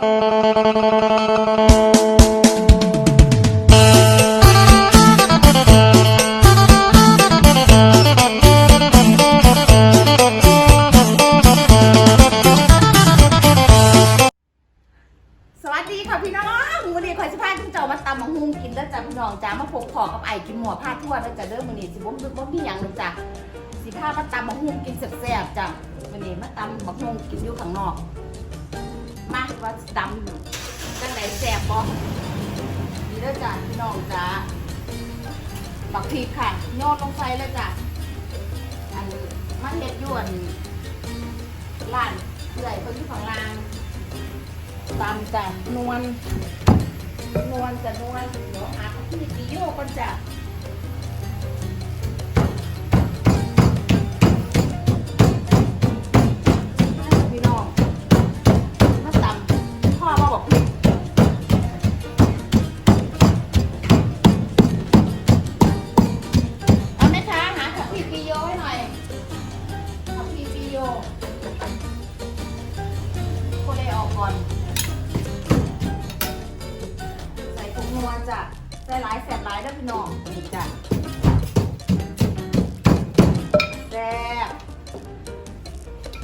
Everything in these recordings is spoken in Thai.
กเจ้ามาตำมังหุงกินแล้วจ้ะพี่น้องจ้ามาพบพอกับไอ้กินหมัวผ้าทั่วแล้วจ้ะเด้อมื้อนี้สิบ่บ่มีหยังเลยจ้ะสิพามาตำมังหุงกินนี้มาตำมังหุงกินอยู่ข้างนอก มาว่าสิตำจังไดแซ่บบ่นี่เด้อจ้ะพี่น้องจ้าบักพริกค่ะโยนลงไปเลยจ้ะอันมันเฮ็ดยวนร้านเอื่อยเพิ่นอยู่ข้างลางตามจ้ะนวลนวลจะนวลเดี๋ยวหาของพี่กิโยก่อนจ้ะายแสบหลายได้อพี่น้องนี่จ้ะแซ่บ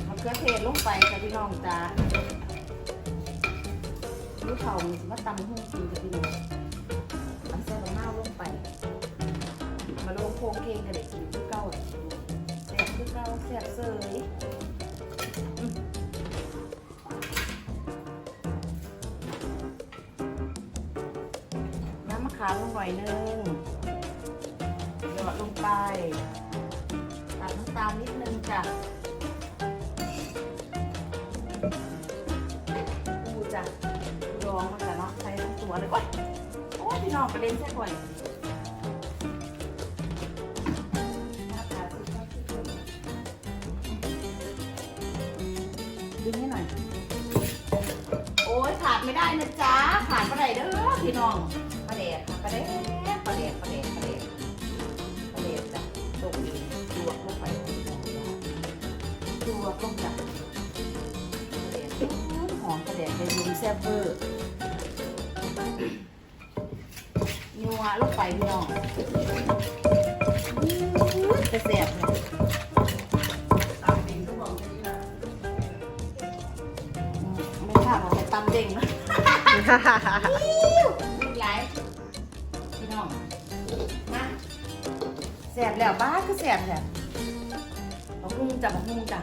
มะเขือเทศลงไปจ้ะพี่น้องจ้ะลูกเขามันสิมาตำหุ้งกินจ้ะพี่น้องเอาแซ่บมะนาวลงไป มาลงโครงเคงกันเลยกินคือเก่าอะแซ่บคือเก่าแซ่บเสย หน่อยนึงหยอดลงไปตัดน้ำตาลนิดนึงจ้ะปูจ้ะดองมันจะเนาะใส่ทั้งตัวเลยโอ๊ยโอ้ยพี่น้องกระเด็นใส่ก่อนดึงให้หน่อย โอ้ยขาดไม่ได้นะจ๊ะ ขาดปลาไหลเด้อพี่น้อง ปลาแดดค่ะปลาแดดปลาแดดปลาแดดปลาแดดปลาแดจ้ะตรงนี้ลวกลงไปลวกลงจ้ะปลาแดดหอมปลาแดดไปรุมแซ่บเวอร์นัวลงไปพี่น้องอื้อจะแซ่บเลยไม่ค่ะเอาไปตำเด้งนะ แสบแล้วบ้าก็แสบแสบบักฮุ่งจ้ะบักฮุ่งจ้ะ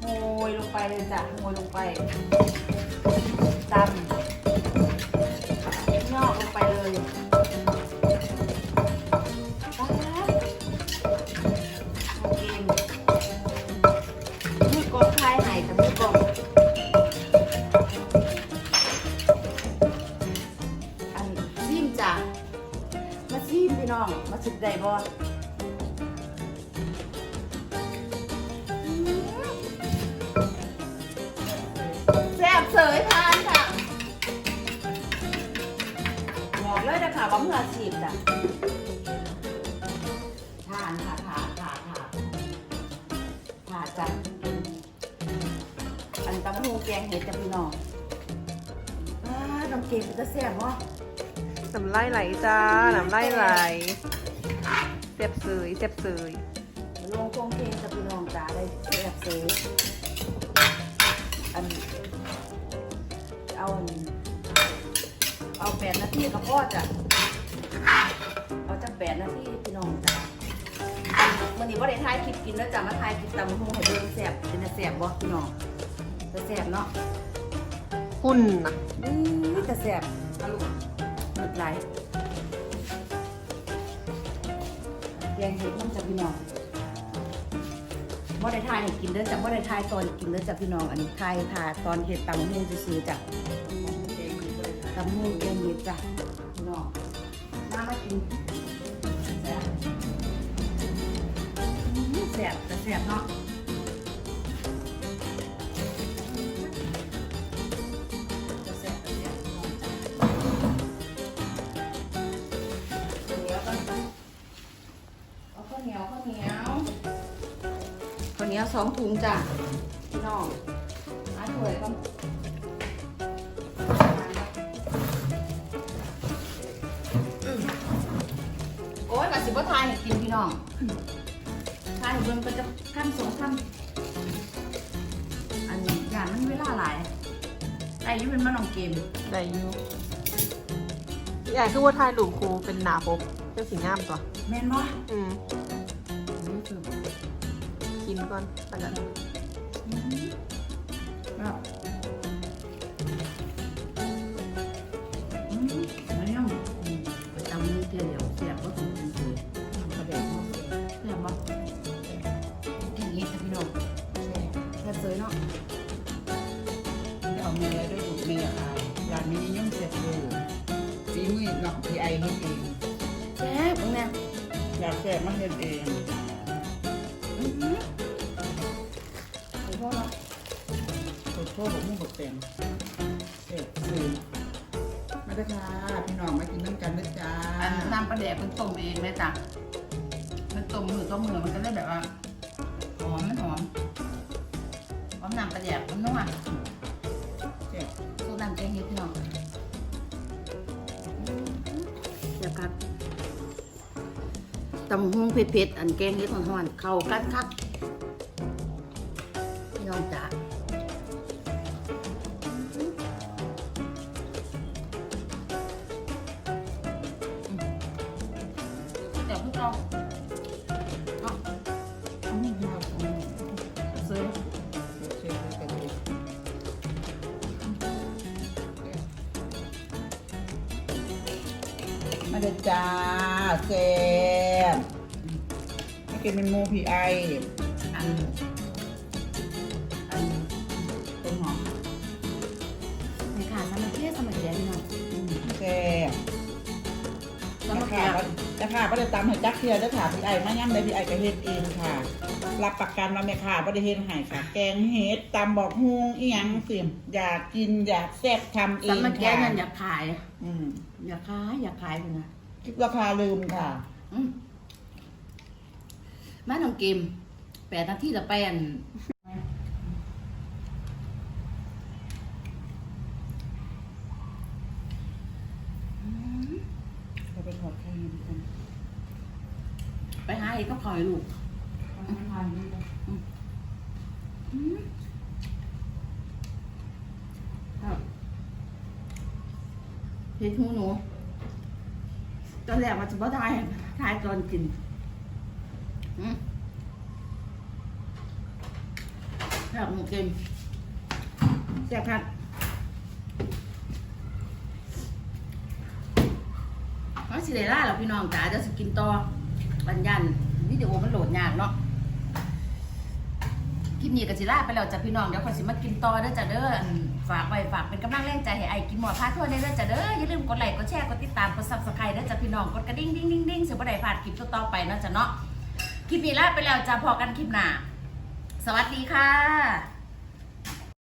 โหยลงไปเลยจ้ะโหยลงไปตำ เสยทานค่ะบอกเลยนะคะว่าเมื่ออาชีพจ้ะทานค่ะทานทานทานทานจ้ะอันตำหูแกงเห็ดจ้ะพี่น้องอ้าน้ำเกลือจะแซ่บวะน้ำลายไหลจ้าน้ำลายไหลเสียบเสยเสียบเสยลงโครงเพลงกับพี่น้องจ๋าได้เสียบเซอั เอาอันเอาแปดนาทีกับพ่อจ้ะเอาจากแปดนาทีพี่น้องจ๋ามันนี้ว่าได้ทายคลิปกินแล้วจ้ะมาทายคลิปตำบักหุ่งให้เบิ่งแซ่บเป็นแต่แซ่บบ่พี่น้องจะแซ่บเนาะหุ่นนะอื้อจะแซ่บอะลูกหมึกไหลแกงเห็ดมันจะพี่น้องบ่ได้ทายให้กินเด้อจ้ะบ่ได้ทายตอนกินเด้อจ้ะพี่น้องอันนี้ทายทาตอนเฮ็ดตำบักหุ่งซื่อๆจ้ะ ตำบักหุ่งแกงเห็ดจ้ะพี่น้องมามากินแซ่บแซ่บจะแซ่บเนาะแซ่แซ่บพี่น้องจ้ะข้าวเหนียวก่อนเอาข้าวเหนียวข้าวเหนียวข้าเหนียวสองถุงจ้ะพี่น้องอาถ้วยก่ บ่ทายให้กินพี่น้องทายให้เบิ่งก็จะขั้นสองขั้นอันนี้ยานมันเวลาหลายไอ้อยุ่เป็นมาน้องเกมได้อยู่ใหญ่คือว่าทายหลุมครูเป็นหนาปกเป็นสีงามตัวแม่นบ่อืมนี่คือกินก่อนแล้วกันก็อืม อยากแซ่บมาเฮ็ดเองอือหือขอโทษนะขอโทษผมมุ่งบดเต็มเสร็จคือมาเด้อค่ะพี่น้องมากินน้ำกันนะจ้าอันน้ำปลาแดกมันต้มเองไหมจ๊ะมันต้มมือต้มมือมันก็เลยแบบว่าหอมมันหอมหอมน้ำปลาแดกมันนัวเสร็จสูตรน้ำแกงเห็ดพี่น้องเดี๋ยวครับำหุ่งเผ็ดๆอันแกงเห็ดหอนๆเข้ากันคักพี่น้องจ๋า มาเด้อจ้าแซ่บไม่กินเป็นหมูพี่ไออันอั ค่ะเรียนจะค่ะก็ได้ตามให้จักเทียจะถามพี่ไอมาย่ำเลยพี่ไอก็เฮ็ดเองค่ะ รับประกันว่าแม่ค่ะก็ได้เฮ็ดให้ค่ะ แกงเฮ็ดตำบอกฮุงอีหยังสิอยากกินอยากแซ่บทำเอสงมัครเรียค่ะนนั่นอยากขาย อืมอยากขายอยากขายเลยนะคิดราคาลืมค่ะ อืมบ้านน้องเกมแปดนาทีละแปน เราไปถอดไข่ดีกัน ไปหาเอกก็ คอยลูกทานนี่เลยครับเห็ดหูหนู ตอนแรกว่าจะบ่ทายทายตอนกินแบบหมูเกมแซ่บครับน้อสิเดล่าเหรอพี่น้องจ๋าจะสกินต่อบันยัน วิดีโอมันโหลดยากเนาะคลิปนี้กับจิลาไปแล้วจ้ะพี่น้องเดี๋ยวขอสิมากินต่อเด้อจ้ะเด้อฝากไว้ฝากเป็นกำลังแรงใจให้ไอ้กินหมอพาทั่วในเด้อจ้ะเด้ออย่าลืมกดไลค์กดแชร์กดติดตามกดซับสไครต์เด้อจ้ะพี่น้องกดกระดิ่งดิ้งดิ้งดิ้งเสิบ่ได้พลาดคลิปต่อๆไปเนาะจ้ะเนาะคลิปนี้ลาไปแล้วจ้ะพอกันคลิปหน้าสวัสดีค่ะ